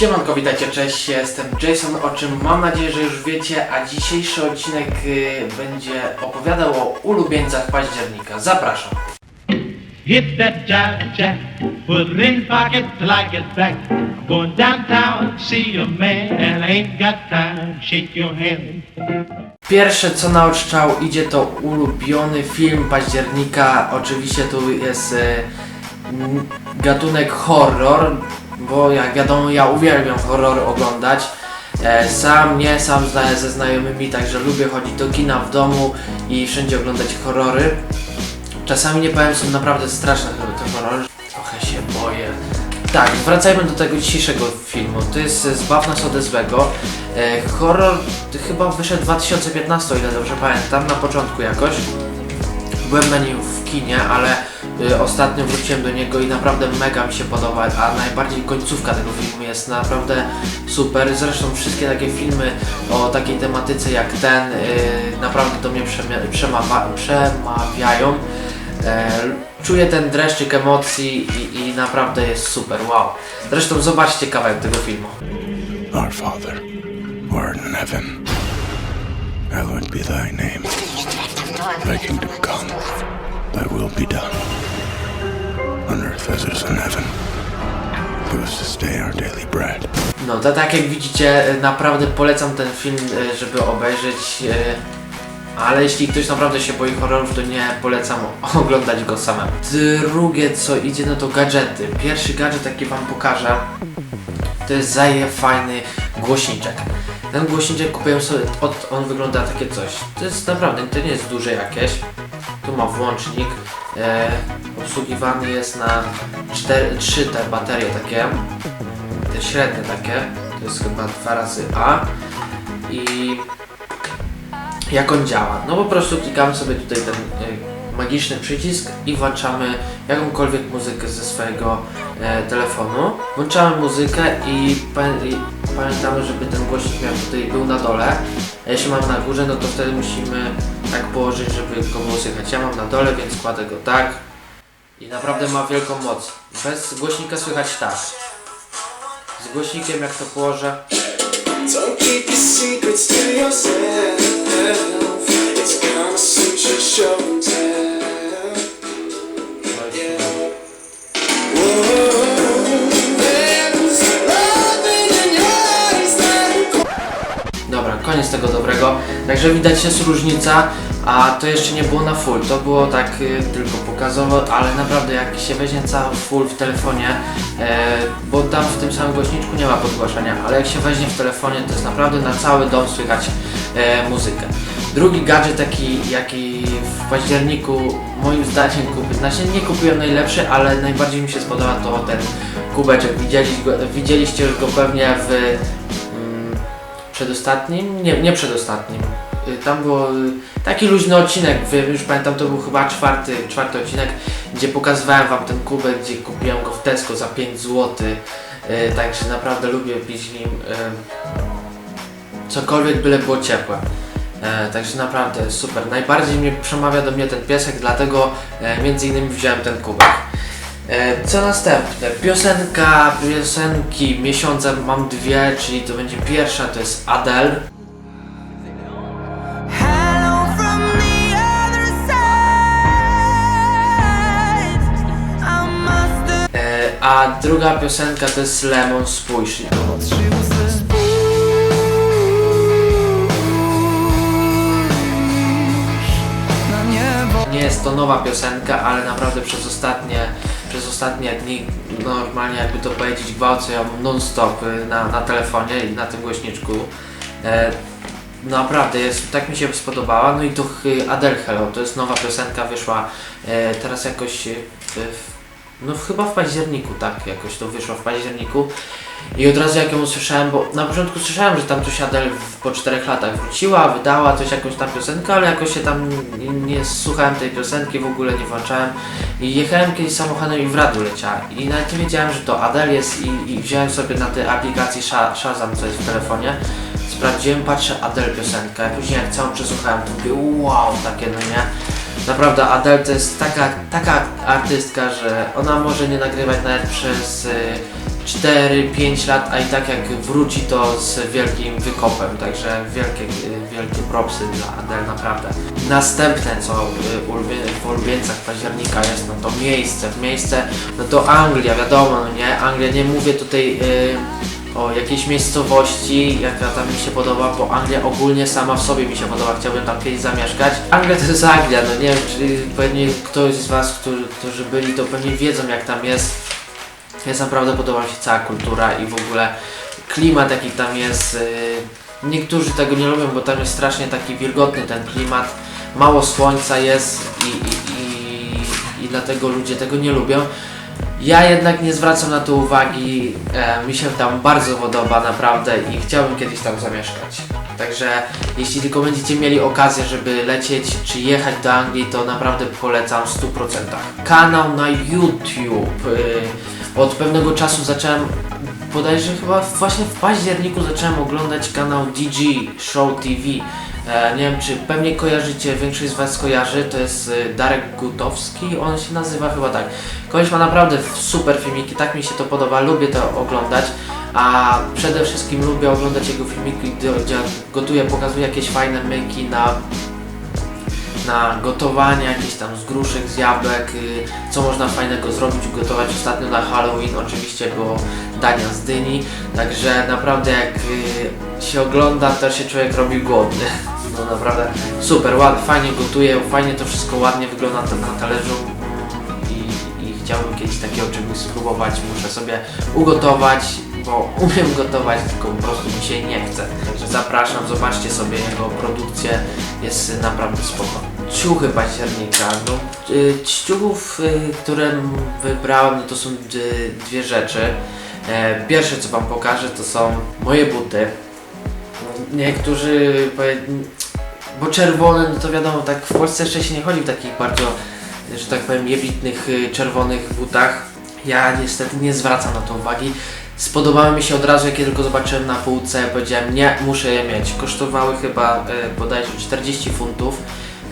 Siemanko, witajcie, cześć, jestem Jason, o czym mam nadzieję, że już wiecie, a dzisiejszy odcinek y, będzie opowiadał o ulubieńcach października. Zapraszam. Hit that jive jack, put it in pocket till I get back. I'm going downtown to see a man, and I ain't got time shake your hand. Pierwsze co na oczczał idzie to ulubiony film października, oczywiście tu jest y, gatunek horror, bo jak wiadomo ja uwielbiam horror oglądać. E, Sam nie, sam zna, ze znajomymi, także lubię chodzić do kina w domu i wszędzie oglądać horrory. Czasami nie powiem, są naprawdę straszne te horrory. Trochę się boję. Tak, wracajmy do tego dzisiejszego filmu. To jest Zbaw nas ode złego. E, horror chyba wyszedł w 2015, o ile dobrze pamiętam, na początku jakoś. Byłem na nim w kinie, ale ostatnio wróciłem do niego i naprawdę mega mi się podoba, a najbardziej końcówka tego filmu jest naprawdę super. Zresztą wszystkie takie filmy o takiej tematyce jak ten y, naprawdę do mnie przemawia- przemawiają. E, czuję ten dreszczyk emocji i, i naprawdę jest super, wow. Zresztą zobaczcie kawałek tego filmu. Our Father, in heaven, hallowed be thy name. Thy kingdom come, thy will be done. No, to tak jak widzicie, y, naprawdę polecam ten film, y, żeby obejrzeć. y, Ale jeśli ktoś naprawdę się boi horrorów, to nie polecam oglądać go samemu. Drugie co idzie, no to gadżety. Pierwszy gadżet, jaki wam pokażę, to jest zaje fajny głośniczek. Ten głośniczek kupiłem sobie, od, on wygląda takie coś. To jest naprawdę, to nie jest duże jakieś. Tu ma włącznik. E, obsługiwany jest na 4, 3 te baterie takie te średnie takie, to jest chyba dwa razy A i jak on działa? No po prostu klikamy sobie tutaj ten y, magiczny przycisk i włączamy jakąkolwiek muzykę ze swojego e, telefonu. Włączamy muzykę i, i pamiętamy, żeby ten głośnik miał tutaj był na dole. A jeśli mam na górze, no to wtedy musimy tak położyć, żeby go było słychać. Ja mam na dole, więc kładę go tak i naprawdę ma wielką moc. Bez głośnika słychać tak. Z głośnikiem jak to położę. Don't keep your secrets to yourself. Także widać jest różnica, a to jeszcze nie było na full. To było tak y, tylko pokazowo, ale naprawdę jak się weźmie cały full w telefonie, e, bo tam w tym samym głośniczku nie ma podgłaszania, ale jak się weźmie w telefonie, to jest naprawdę na cały dom słychać e, muzykę. Drugi gadżet taki, jaki w październiku moim zdaniem kupię, znaczy nie kupiłem najlepszy, ale najbardziej mi się spodoba to ten kubeczek. Widzieliście go, widzieliście już go pewnie w mm, przedostatnim, nie, nie przedostatnim. Y, Tam był y, taki luźny odcinek, już pamiętam, to był chyba czwarty, czwarty odcinek, gdzie pokazywałem wam ten kubek, gdzie kupiłem go w Tesco za 5 zł. Y, Także naprawdę lubię pić nim cokolwiek, byle było ciepłe. Także naprawdę super. Najbardziej mnie przemawia do mnie ten piesek, dlatego e, między innymi wziąłem ten kubek. Co następne? Piosenka, piosenki miesiąca mam dwie, czyli to będzie pierwsza, to jest Adele. Druga piosenka to jest Lemon Spójrz. Nie jest to nowa piosenka, ale naprawdę przez ostatnie, przez ostatnie dni normalnie jakby to powiedzieć gwałcę ją non-stop y, na, na telefonie i na tym głośniczku. E, naprawdę jest, tak mi się spodobała. No i to ch- Adele Hello, to jest nowa piosenka, wyszła e, teraz jakoś e, w, no chyba w październiku, tak, jakoś to wyszło w październiku. I od razu jak ją usłyszałem, bo na początku słyszałem, że tam w- po czterech latach wróciła, wydała coś, jakąś tam piosenkę, ale jakoś się tam nie, słuchałem tej piosenki, w ogóle nie włączałem. I jechałem kiedyś samochodem i w radiu leciała. I nawet nie wiedziałem, że to Adele jest i, i wziąłem sobie na tej aplikacji Sha- Shazam, co jest w telefonie. Sprawdziłem, patrzę, Adele piosenka. A później jak całą przesłuchałem, to mówię, wow, takie no nie. Naprawdę Adele to jest taka, taka artystka, że ona może nie nagrywać nawet przez y, 4-5 lat, a i tak jak wróci to z wielkim wykopem, także wielkie, wielkie propsy dla Adele naprawdę. Następne co y, w ulubieńcach października jest, no to miejsce, miejsce, no to Anglia, wiadomo, no nie, Anglia, nie mówię tutaj y, o jakiejś miejscowości, jaka tam mi się podoba, bo Anglia ogólnie sama w sobie mi się podoba, chciałbym tam kiedyś zamieszkać. Anglia to jest Anglia, no nie wiem, czy pewnie ktoś z Was, którzy, którzy byli, to pewnie wiedzą jak tam jest. Jest naprawdę podoba mi się cała kultura i w ogóle klimat jaki tam jest. y, Niektórzy tego nie lubią, bo tam jest strasznie taki wilgotny ten klimat. Mało słońca jest i, i, i, i dlatego ludzie tego nie lubią. Ja jednak nie zwracam na to uwagi. E, mi się tam bardzo podoba naprawdę i chciałbym kiedyś tam zamieszkać. Także jeśli tylko będziecie mieli okazję, żeby lecieć czy jechać do Anglii, to naprawdę polecam w 100%. Kanał na YouTube. Y, od pewnego czasu zacząłem, bodajże chyba właśnie w październiku zacząłem oglądać kanał DG Show TV. E, nie wiem czy pewnie kojarzycie, większość z Was kojarzy, to jest y, Darek Gutowski, on się nazywa chyba tak. Koleś ma naprawdę super filmiki, tak mi się to podoba, lubię to oglądać. A przede wszystkim lubię oglądać jego filmiki, gdzie gotuje, pokazuje jakieś fajne myki na na gotowanie jakieś tam z gruszek, z jabłek, y, co można fajnego zrobić, ugotować ostatnio na Halloween oczywiście było dania z dyni, także naprawdę jak y, się ogląda, to się człowiek robi głodny. No naprawdę super, ładnie, fajnie gotuje, fajnie to wszystko ładnie wygląda na talerzu i, i chciałbym kiedyś takiego czegoś spróbować, muszę sobie ugotować, bo umiem gotować, tylko po prostu mi się nie chce. Także zapraszam, zobaczcie sobie jego produkcję, jest naprawdę spoko. Ciuchy października, no, y, ciuchów, y, które wybrałem, no to są dwie rzeczy. E, Pierwsze co Wam pokażę to są moje buty. Niektórzy bo czerwone, no to wiadomo, tak w Polsce jeszcze się nie chodzi w takich bardzo, że tak powiem, jebitnych y, czerwonych butach. Ja niestety nie zwracam na to uwagi. Spodobały mi się od razu, jak je tylko zobaczyłem na półce, powiedziałem nie, muszę je mieć. Kosztowały chyba e, bodajże 40 funtów.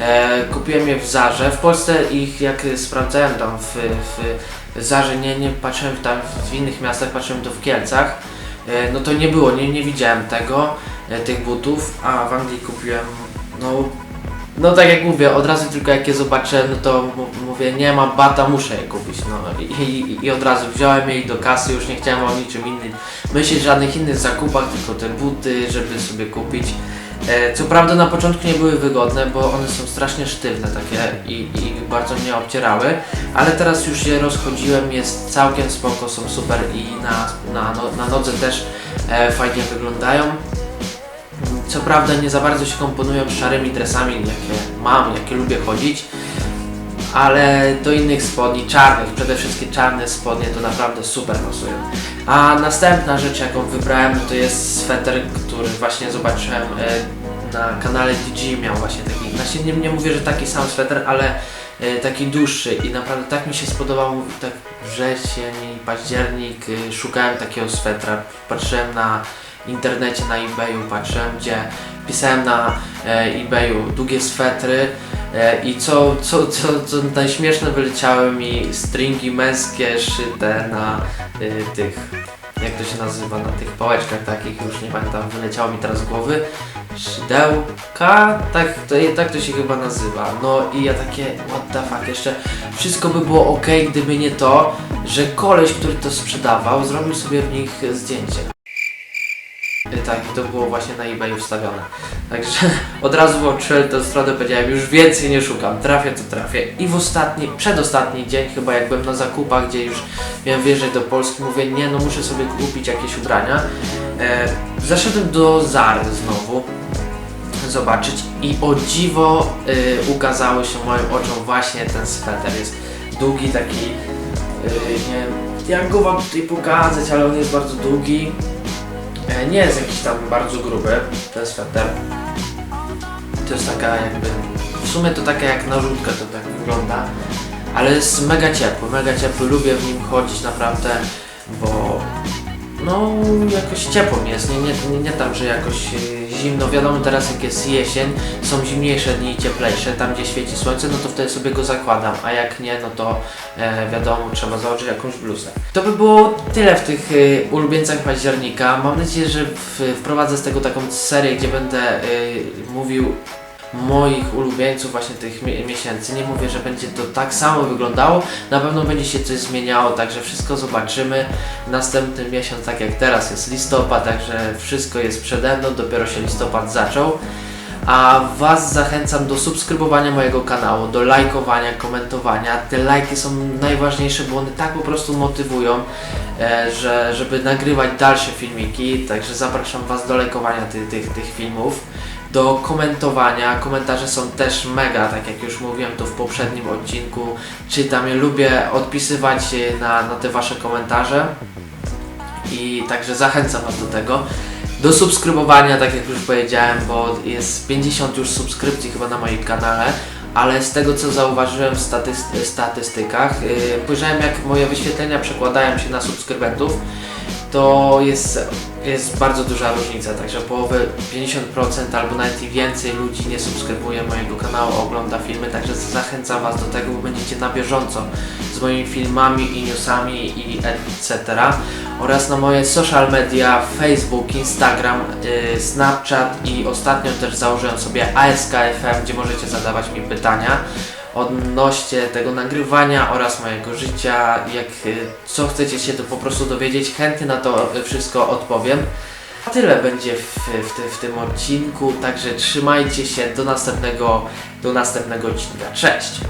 E, kupiłem je w Zarze. W Polsce ich, jak sprawdzałem tam w, w Zarze, nie, nie patrzyłem tam w innych miastach, patrzyłem to w Kielcach. E, no to nie było, nie, nie widziałem tego, e, tych butów, a w Anglii kupiłem, no, no tak jak mówię, od razu tylko jak je zobaczyłem, no to mówię, nie ma bata, muszę je kupić, no i, i, i od razu wziąłem je i do kasy, już nie chciałem o niczym innym myśleć, żadnych innych zakupach, tylko te buty, żeby sobie kupić. E, co prawda na początku nie były wygodne, bo one są strasznie sztywne takie i, i bardzo mnie obcierały, ale teraz już je rozchodziłem, jest całkiem spoko, są super i na, na, no, na nodze też e, fajnie wyglądają. Co prawda nie za bardzo się komponują z szarymi dresami, jakie mam, jakie lubię chodzić, ale do innych spodni, czarnych, przede wszystkim czarne spodnie to naprawdę super pasują. A następna rzecz jaką wybrałem to jest sweter, który właśnie zobaczyłem e, na kanale DG miał właśnie taki, właśnie nie, nie mówię, że taki sam sweter, ale e, taki dłuższy i naprawdę tak mi się spodobał, tak wrzesień i październik, e, szukałem takiego swetra, patrzyłem na internecie, na eBayu, patrzyłem gdzie pisałem na e, eBayu długie swetry e, i co, co, co, co najśmieszne wyleciały mi stringi męskie szyte na y, tych, jak to się nazywa, na tych pałeczkach takich, już nie pamiętam, wyleciało mi teraz z głowy, szydełka, tak to, tak to się chyba nazywa, no i ja takie, what the fuck, jeszcze wszystko by było ok, gdyby nie to, że koleś, który to sprzedawał, zrobił sobie w nich zdjęcie. Y, Tak, i to było właśnie na eBayu wstawione. Także od razu włączyłem tę stronę, powiedziałem, już więcej nie szukam, trafię to trafię. I w ostatni, przedostatni dzień, chyba jak byłem na zakupach, gdzie już miałem wjeżdżać do Polski, mówię, nie no muszę sobie kupić jakieś ubrania. E, zaszedłem do Zary znowu, zobaczyć i o dziwo y, ukazało się moim oczom właśnie ten sweter. Jest długi taki, y, nie wiem jak go wam tutaj pokazać, ale on jest bardzo długi. Nie jest jakiś tam bardzo gruby ten sweter. To jest taka jakby, w sumie to taka jak narzutka to tak wygląda. Ale jest mega ciepły, mega ciepły, lubię w nim chodzić naprawdę, bo no jakoś ciepło mi jest, nie, nie, nie, nie tam, że jakoś e, zimno, wiadomo teraz jak jest jesień, są zimniejsze dni i cieplejsze, tam gdzie świeci słońce, no to wtedy sobie go zakładam, a jak nie, no to e, wiadomo, trzeba założyć jakąś bluzę. To by było tyle w tych e, ulubieńcach października, mam nadzieję, że w, wprowadzę z tego taką serię, gdzie będę e, mówił moich ulubieńców właśnie tych mi- miesięcy. Nie mówię, że będzie to tak samo wyglądało, na pewno będzie się coś zmieniało, także wszystko zobaczymy. Następny miesiąc, tak jak teraz jest listopad, także wszystko jest przede mną, dopiero się listopad zaczął. A Was zachęcam do subskrybowania mojego kanału, do lajkowania, komentowania. Te lajki są najważniejsze, bo one tak po prostu motywują, e, że, żeby nagrywać dalsze filmiki. Także zapraszam Was do lajkowania tych, filmów do komentowania. Komentarze są też mega, tak jak już mówiłem to w poprzednim odcinku. Czytam je, lubię odpisywać na, na te Wasze komentarze i także zachęcam Was do tego. Do subskrybowania, tak jak już powiedziałem, bo jest 50 już subskrypcji chyba na moim kanale, ale z tego co zauważyłem w statyst- statystykach, yy, jak moje wyświetlenia przekładają się na subskrybentów, to jest, jest bardzo duża różnica, także połowę 50% albo nawet i więcej ludzi nie subskrybuje mojego kanału, ogląda filmy, także zachęcam Was do tego, bo będziecie na bieżąco z moimi filmami i newsami i etc. oraz na moje social media Facebook, Instagram, yy, Snapchat i ostatnio też założyłem sobie ASKFM, gdzie możecie zadawać mi pytania odnośnie tego nagrywania oraz mojego życia, jak y, co chcecie się to po prostu dowiedzieć, chętnie na to wszystko odpowiem. A tyle będzie w, w, w tym odcinku, także trzymajcie się do następnego, do następnego odcinka. Cześć!